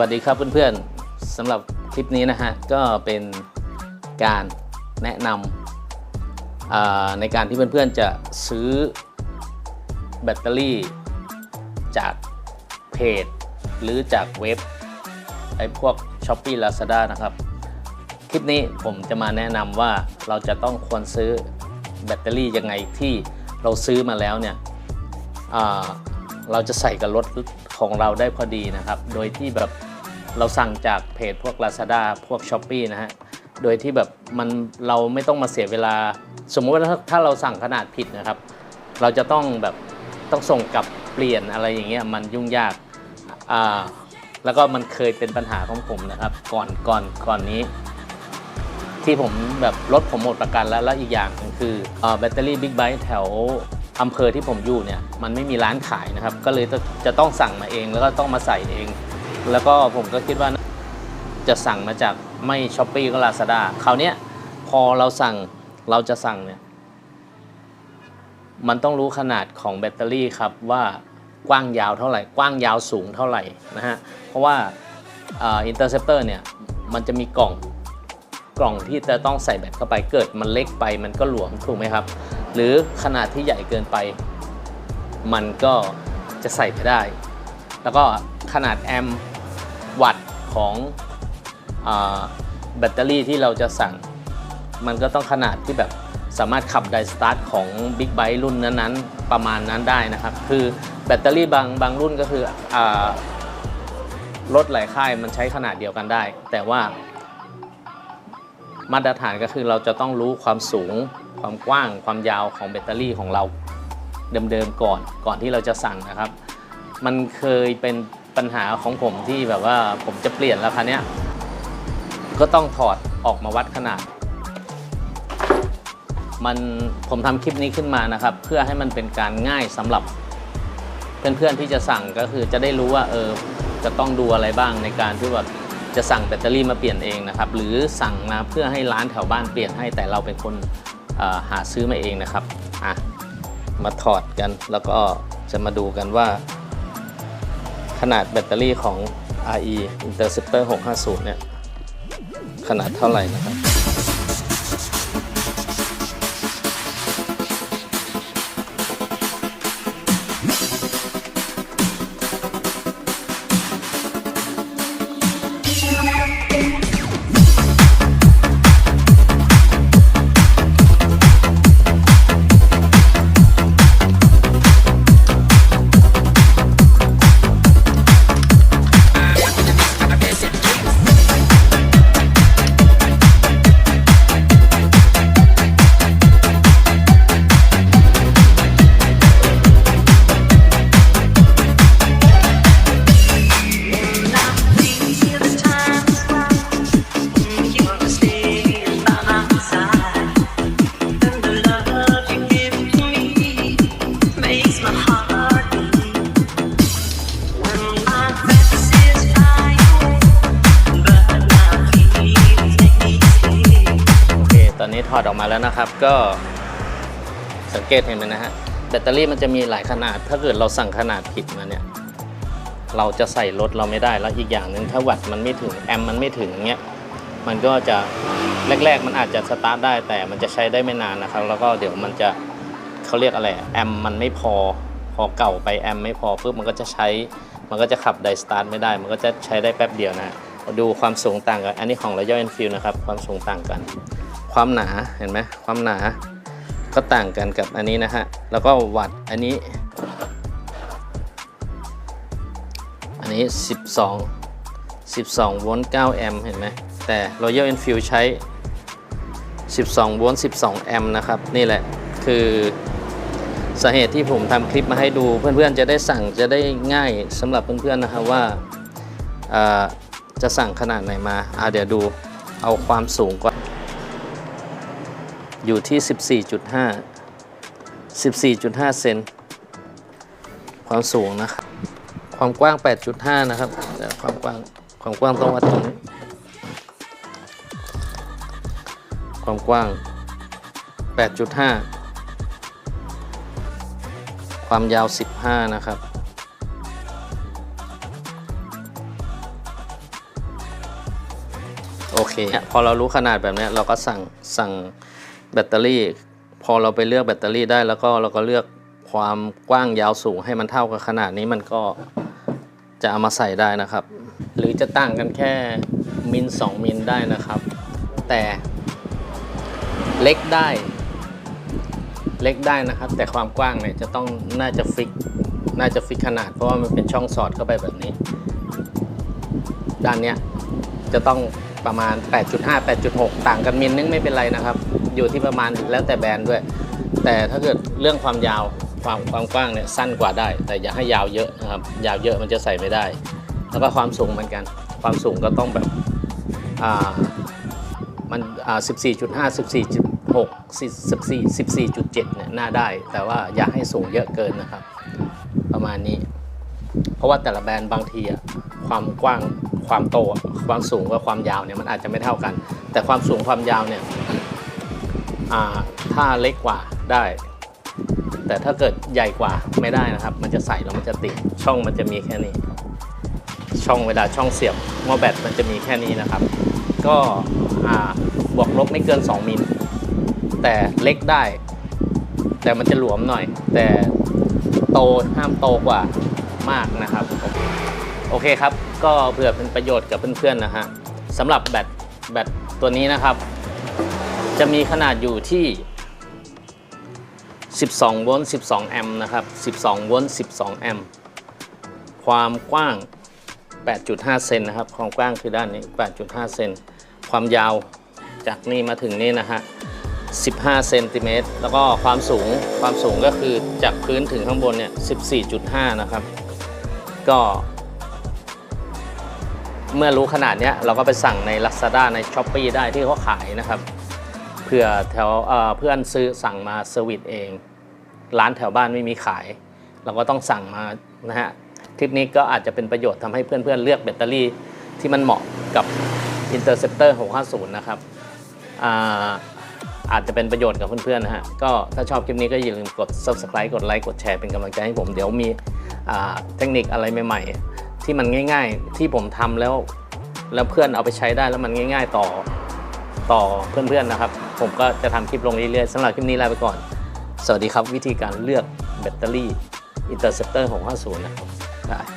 วัสดีครับเพื่อนๆสำหรับคลิปนี้นะฮะก็เป็นการแนะนำในการที่เพื่อนๆจะซื้อแบตเตอรี่จากเพจ หรือจากเว็บไอ้พวก s h อ p e e Lazada นะครับ คลิปนี้ผมจะมาแนะนำว่าเราจะต้องควรซื้อแบตเตอรี่ยังไงที่เราซื้อมาแล้วเนี่ยเราจะใส่กับรถของเราได้พอดีนะครับ โดยที่แบบ เราสั่งจากเพจพวก Lazada พวก s h อ p e e นะฮะ โดยที่แบบมันเราไม่ต้องมาเสียเวลา สมมติว่าถ้าเราสั่งขนาดผิดนะครับ เราจะต้องแบบต้องส่งกลับเปลี่ยนอะไรอย่างเงี้ยมันยุ่งยากอ่าแล้วก็มันเคยเป็นปัญหาของผมนะครับ ก่อนก่อนก่อนนี้ ที่ผมแบบรถผมหมดประกันแล้ว แล้วอีกอย่างหนึงคืออแบตเตอรี่บิ๊กไบค์แถวอำเภอที่ผมอยู่เนี่ยมันไม่มีร้านขายนะครับ ก็เลยจะต้องสั่งมาเองแล้วก็ต้องมาใส่เอง แล้วก็ผมก็คิดว่าจะสั่งมาจากไม่ช้อปปี้ก็ลาซาด้าคราวเนี้ยพอเราสั่งเราจะสั่งเนี่ย มันต้องรู้ขนาดของแบตเตอรี่ครับว่ากว้างยาวเท่าไหร่ กว้างยาวสูงเท่าไหร่นะฮะ เพราะว่าอินเตอร์เซปเตอร์เนี่ย มันจะมีกล่องกล่องที่จะต้องใส่แบตเข้าไปเกิดมันเล็กไปมันก็หลวมถูกไหมครับ หรือขนาดที่ใหญ่เกินไป มันก็จะใส่ไม่ได้ แล้วก็ขนาดแอมป วัตต์ของอแบตเตอรี่ที่เราจะสั่ง มันก็ต้องขนาดที่แบบสามารถขับไดสตาร์ทของ Big b i t e รุ่นนั้นๆ ประมาณนั้นได้นะครับ คือแบตเตอรี่บางบางรุ่นก็คืออรถหลายค่ายมันใช้ขนาดเดียวกันได้ แต่ว่ามาตรฐานก็คือเราจะต้องรู้ความสูง ความกว้าง ความยาวของแบตเตอรี่ของเราเดิมๆก่อนก่อนที่เราจะสั่งนะครับ มันเคยเป็น ปัญหาของผมที่แบบว่าผมจะเปลี่ยนแล้วคันนี้ยก็ต้องถอดออกมาวัดขนาด มันผมทำคลิปนี้ขึ้นมานะครับ เพื่อให้มันเป็นการง่ายสำหรับ เพื่อนๆที่จะสั่งก็คือจะได้รู้ว่าเออจะต้องดูอะไรบ้างในการที่แบบจะสั่งแบตเตอรี่มาเปลี่ยนเองนะครับ หรือสั่งมาเพื่อให้ร้านแถวบ้านเปลี่ยนให้แต่เราเป็นคนหาซื้อมาเองนะครับอะมาถอดกันแล้วก็จะมาดูกันว่า ขนาดแบตเตอรี่ของ RE Interceptor 650 เนี่ย ขนาดเท่าไหร่นะครับ อกมาแล้วนะครับ ก็สังเกตเห็นไหมนะฮะแบตเตอรี่มันจะมีหลายขนาด ถ้าเกิดเราสั่งขนาดผิดมาเนี่ย เราจะใส่รถเราไม่ได้แล้วอีกอย่างหนึ่งถ้าวัตต์มันไม่ถึงแอมมันไม่ถึงเงี้ยมันก็จะแรก ๆ มันอาจจะสตาร์ทได้แต่มันจะใช้ได้ไม่นานนะครับ แล้วก็เดี๋ยวมันจะเขาเรียกอะไรแอมมันไม่พอพอเก่าไปแอมไม่พอปุ๊บมันก็จะใช้มันก็จะขับไดสตาร์ทไม่ได้ มันก็จะใช้ได้แป๊บเดียวนะดูความสูงต่างกัน อันนี้ของ Royal Enfield นะครับ ความสูงต่างกัน ความหนาเห็นไหมความหนาก็ต่างกันกับอันนี้นะฮะ แล้วก็วัตต์อันนี้ อันนี้ 12 12 โวลต์ 9 แอมป์เห็นไหมแต่ Royal Enfield ใช้ 12 โวลต์ 12 แอมป์นะครับ นี่แหละคือสาเหตุที่ผมทำคลิปมาให้ดู เพื่อนๆจะได้สั่งจะได้ง่ายสำหรับเพื่อนๆนะครับว่าอ่าจะสั่งขนาดไหนมาอ่าเดี๋ยวดูเอาความสูงก่อน อยู่ที่ 14.5 14.5 เซนความสูงนะครับ ความกว้าง 8.5 นะครับ ความกว้าง ความกว้างต้องวัดตรงนี้ ความกว้าง 8.5 ความยาว 15 นะครับโอเค พอเรารู้ขนาดแบบนี้เราก็สั่งสั่ง แบตเตอรี่ พอเราไปเลือกแบตเตอรี่ได้แล้วก็เราก็เลือกความกว้างยาวสูงให้มันเท่ากับขนาดนี้มันก็จะเอามาใส่ได้นะครับ หรือจะต่างกันแค่มิล2มิลได้นะครับ แต่เล็กได้ เล็กได้นะครับ แต่ความกว้างเนี่ยจะต้องน่าจะฟิกน่าจะฟิกขนาดเพราะว่ามันเป็นช่องสอดเข้าไปแบบนี้ ด้านเนี้ยจะต้องประมาณ 8.5 8.6 ต่างกันมิลนึงไม่เป็นไรนะครับ อยู่ที่ประมาณแล้วแต่แบรนด์ด้วย แต่ถ้าเกิดเรื่องความยาวความความกว้างเนี่ยสั้นกว่าได้ แต่อย่าให้ยาวเยอะนะครับ ยาวเยอะมันจะใส่ไม่ได้ แล้วก็ความสูงเหมือนกัน ความสูงก็ต้องแบบอ่ามันอ่า14.5 14.6 14 14.7เนี่ยน่าได้ แต่ว่าอย่าให้สูงเยอะเกินนะครับ ประมาณนี้ เพราะว่าแต่ละแบรนด์บางทีอะความกว้างความโตความสูงกับความยาวเนี่ยมันอาจจะไม่เท่ากัน แต่ความสูงความยาวเนี่ย ถ้าเล็กกว่าได้ แต่ถ้าเกิดใหญ่กว่าไม่ได้นะครับ มันจะใส่แล้วมันจะติดช่องมันจะมีแค่นี้ ช่องเวลาช่องเสียบหม้อแบตมันจะมีแค่นี้นะครับ ก็บวกลบไม่เกิน 2มิลแต่เล็กได้ แต่มันจะหลวมหน่อย แต่โตห้ามโตกว่ามากนะครับ โอเคครับ ก็เผื่อเป็นประโยชน์กับเพื่อนๆนะฮะสำหรับแบตแบตตัวนี้นะครับ จะมีขนาดอยู่ที่ 12 โวลต์ 12 แอมป์นะครับ 12 โวลต์ 12 แอมป์ ความกว้าง 8.5 เซนนะครับ ความกว้างคือด้านนี้ 8.5 เซน ความยาวจากนี่มาถึงนี่นะฮะ 15 เซนติเมตร แล้วก็ความสูง ความสูงก็คือจากพื้นถึงข้างบนเนี่ย 14.5 นะครับ ก็ เมื่อรู้ขนาดเนี้ยเราก็ไปสั่งใน Lazada ใน s h อ p e e ได้ที่เขาขายนะครับ เพื่อแถวเพื่อนซื้อสั่งมาเซอร์วิสเอง ร้านแถวบ้านไม่มีขาย เราก็ต้องสั่งมานะฮะคลิปนี้ก็อาจจะเป็นประโยชน์ทำให้เพื่อนๆเลือกแบตเตอรี่ที่มันเหมาะกับ Interceptor 650 นะครับอาอาจจะเป็นประโยชน์กับเพื่อนๆนะฮะก็ถ้าชอบคลิปนี้ก็อย่าลืมกด subscribe กดไลค์กดแชร์เป็นกำลังใจให้ผม เดี๋ยวมีเทคนิคอะไรใหม่ ๆ ที่มันง่าย ๆ ที่ผมทำแล้ว แล้วเพื่อนเอาไปใช้ได้แล้วมันง่าย ๆ ต่อต่อเพื่อนๆนะครับ ผมก็จะทำคลิปลงเรื่อยๆสำหรับคลิปนี้ลาไปก่อน สวัสดีครับวิธีการเลือกแบตเตอรี่ Interceptor 650นะครับได้